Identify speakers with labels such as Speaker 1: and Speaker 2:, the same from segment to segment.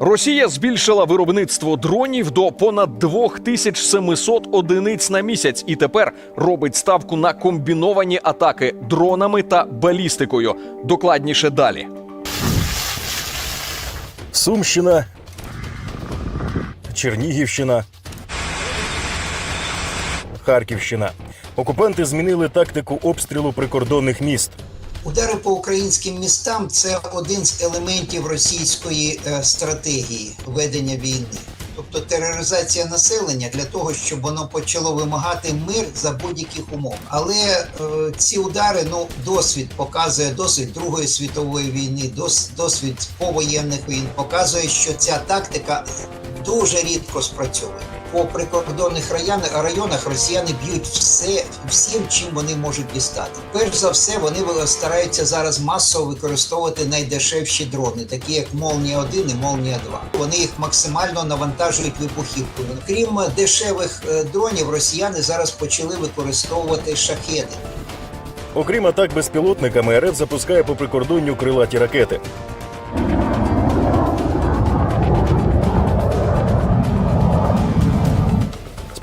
Speaker 1: Росія збільшила виробництво дронів до понад 2700 одиниць на місяць і тепер робить ставку на комбіновані атаки дронами та балістикою. Докладніше далі.
Speaker 2: Сумщина, Чернігівщина, Харківщина. Окупанти змінили тактику обстрілу прикордонних міст.
Speaker 3: Удари по українським містам це один з елементів російської е, стратегії ведення війни. Тобто тероризація населення для того, щоб воно почало вимагати мир за будь-яких умов. Але е, ці удари, ну досвід показує досвід Другої світової війни, дос, досвід повоєнних війн показує, що ця тактика дуже рідко спрацьовує. По прикордонних районах, росіяни б'ють все всім, чим вони можуть дістати. Перш за все, вони стараються зараз масово використовувати найдешевші дрони, такі як Молнія 1 і Молнія 2. Вони їх максимально навантажують вибухівкою. Крім дешевих е, дронів, росіяни зараз почали використовувати шахеди.
Speaker 2: Окрім атак безпілотниками, РФ запускає по прикордонню крилаті ракети.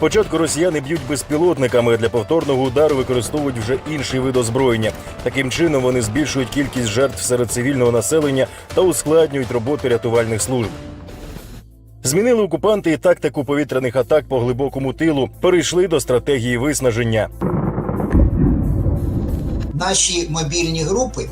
Speaker 2: Спочатку росіяни б'ють безпілотниками для повторного удару використовують вже інший вид озброєння. Таким чином вони збільшують кількість жертв серед цивільного населення та ускладнюють роботу рятувальних служб. Змінили окупанти і тактику повітряних атак по глибокому тилу, перейшли до стратегії виснаження.
Speaker 3: Наші мобільні групи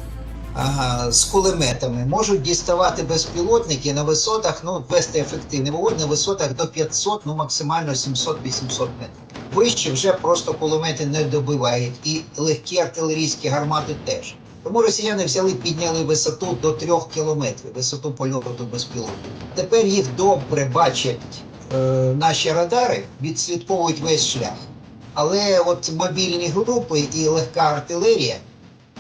Speaker 3: з кулеметами можуть діставати безпілотники на висотах, ну вести ефективний вогонь на висотах до 500, ну максимально 700-800 метрів. Вище вже просто кулемети не добивають, і легкі артилерійські гармати теж. Тому росіяни взяли, підняли висоту до 3 кілометрів, висоту польоту безпілотників. Тепер їх добре бачать е, наші радари, відслідковують весь шлях. Але от мобільні групи і легка артилерія,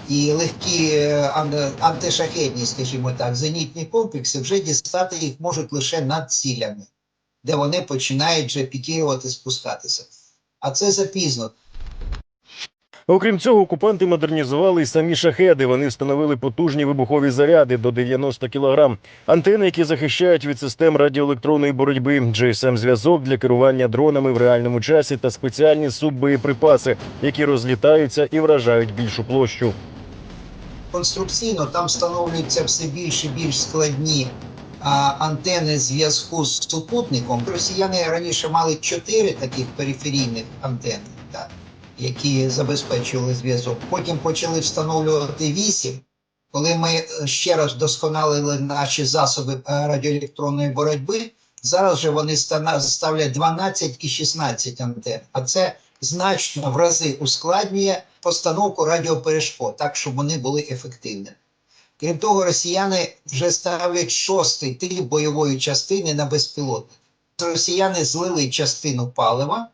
Speaker 3: і легкі е, ан- антишахедні, скажімо так, зенітні комплекси вже дістати їх можуть лише над цілями, де вони починають вже пікірувати, спускатися. А це запізно.
Speaker 2: Окрім цього, окупанти модернізували й самі шахеди. Вони встановили потужні вибухові заряди до 90 кг, антени, які захищають від систем радіоелектронної боротьби, GSM-зв'язок для керування дронами в реальному часі та спеціальні суббоєприпаси, які розлітаються і вражають більшу площу.
Speaker 3: Конструкційно там встановлюються все більш і більш складні антени зв'язку з супутником. Росіяни раніше мали чотири таких периферійних антени, так, які забезпечували зв'язок. Потім почали встановлювати вісім. Коли ми ще раз вдосконалили наші засоби е, радіоелектронної боротьби, зараз же вони ставлять 12 і 16 антен. А це значно в рази ускладнює постановку радіоперешкод, так щоб вони були ефективними. Крім того, росіяни вже ставлять шостий тип бойової частини на безпілотник. Росіяни злили частину палива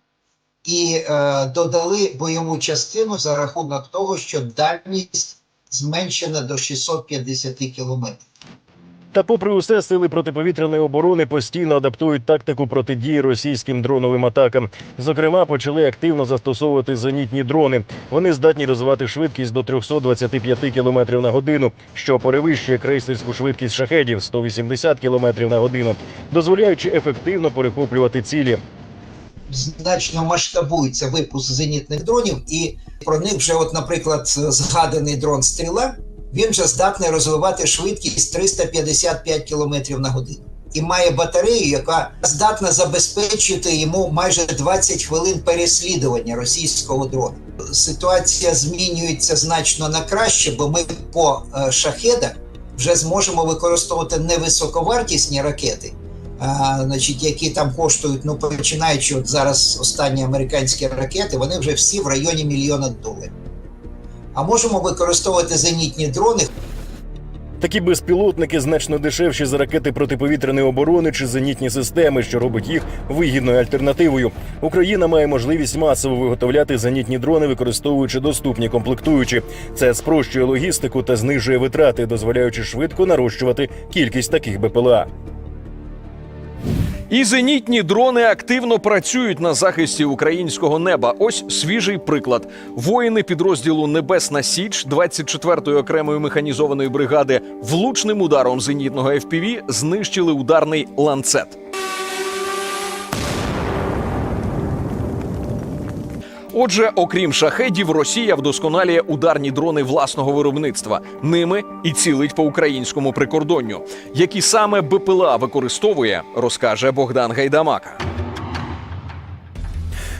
Speaker 3: і е, додали бойову частину за рахунок того, що дальність зменшена до 650 кілометрів.
Speaker 2: Та, попри усе, сили протиповітряної оборони постійно адаптують тактику протидії російським дроновим атакам. Зокрема, почали активно застосовувати зенітні дрони. Вони здатні розвивати швидкість до 325 км на годину, що перевищує крейсерську швидкість шахедів 180 км на годину, дозволяючи ефективно перехоплювати цілі.
Speaker 3: значно масштабується випуск зенітних дронів, і про них вже, от, наприклад, згаданий дрон Стріла, він вже здатний розвивати швидкість 355 км на годину. І має батарею, яка здатна забезпечити йому майже 20 хвилин переслідування російського дрону. Ситуація змінюється значно на краще, бо ми по е, шахедах вже зможемо використовувати невисоковартісні ракети, а, значить, які там коштують, ну починаючи от зараз останні американські ракети, вони вже всі в районі мільйона доларів. А можемо використовувати зенітні дрони,
Speaker 2: Такі безпілотники значно дешевші за ракети протиповітряної оборони чи зенітні системи, що робить їх вигідною альтернативою. Україна має можливість масово виготовляти зенітні дрони, використовуючи доступні комплектуючі. Це спрощує логістику та знижує витрати, дозволяючи швидко нарощувати кількість таких БПЛА.
Speaker 1: І зенітні дрони активно працюють на захисті українського неба. Ось свіжий приклад. Воїни підрозділу Небесна Січ 24-ї окремої механізованої бригади влучним ударом зенітного FPV знищили ударний ланцет. Отже, окрім шахедів, Росія вдосконалює ударні дрони власного виробництва. Ними і цілить по українському прикордонню. Які саме БПЛА використовує, розкаже Богдан Гайдамака.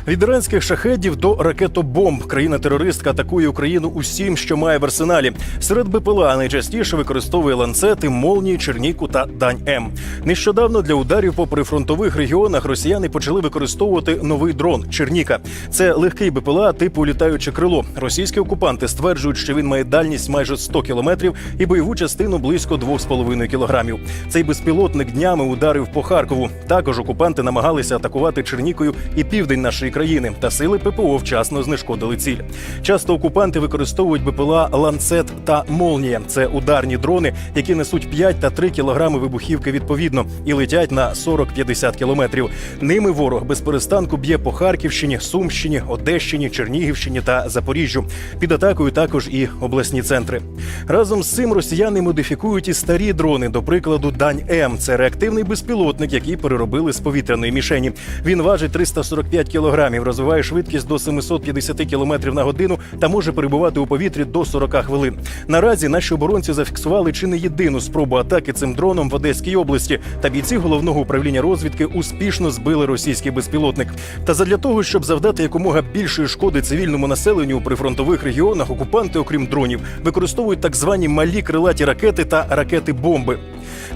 Speaker 2: Від іранських шахедів до ракетобомб країна-терористка атакує Україну усім, що має в арсеналі. Серед БПЛА найчастіше використовує ланцети, молнії, черніку та дань М. Нещодавно для ударів по прифронтових регіонах росіяни почали використовувати новий дрон Черніка. Це легкий БПЛА типу літаюче крило. Російські окупанти стверджують, що він має дальність майже 100 кілометрів і бойову частину близько 2,5 кілограмів. Цей безпілотник днями ударив по Харкову. Також окупанти намагалися атакувати Чернікою і південь нашої країни, та сили ППО вчасно знешкодили ціль. Часто окупанти використовують БПЛА ланцет та молнія. Це ударні дрони, які несуть 5 та 3 кілограми вибухівки відповідно і летять на 40-50 кілометрів. Ними ворог без перестанку б'є по Харківщині, Сумщині, Одещині, Чернігівщині та Запоріжжю. Під атакою також і обласні центри. Разом з цим росіяни модифікують і старі дрони. До прикладу, Дань М. Це реактивний безпілотник, який переробили з повітряної мішені. Він важить 345 кілограмів, розвиває швидкість до 750 кілометрів на годину та може перебувати у повітрі до 40 хвилин. Наразі наші оборонці зафіксували чи не єдину спробу атаки цим дроном в Одеській області. Та бійці головного управління розвідки успішно збили російський безпілотник. Та задля того, щоб завдати якомога більшої шкоди цивільному населенню у прифронтових регіонах, окупанти, окрім дронів, використовують так звані малі крилаті ракети та ракети-бомби.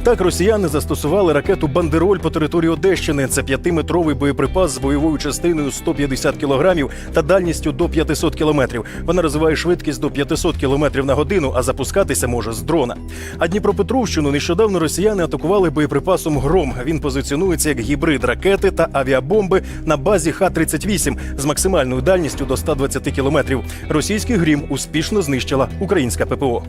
Speaker 2: Так, росіяни застосували ракету Бандероль по території Одещини. Це п'ятиметровий боєприпас з бойовою частиною 150 кілограмів та дальністю до 500 кілометрів. Вона розвиває швидкість до 500 кілометрів на годину, а запускатися може з дрона. А Дніпропетровщину нещодавно росіяни атакували боєприпасом Гром. Він позиціонується як гібрид ракети та авіабомби на базі Х-38 з максимальною дальністю до 120 кілометрів. Російський грім успішно знищила українська ППО.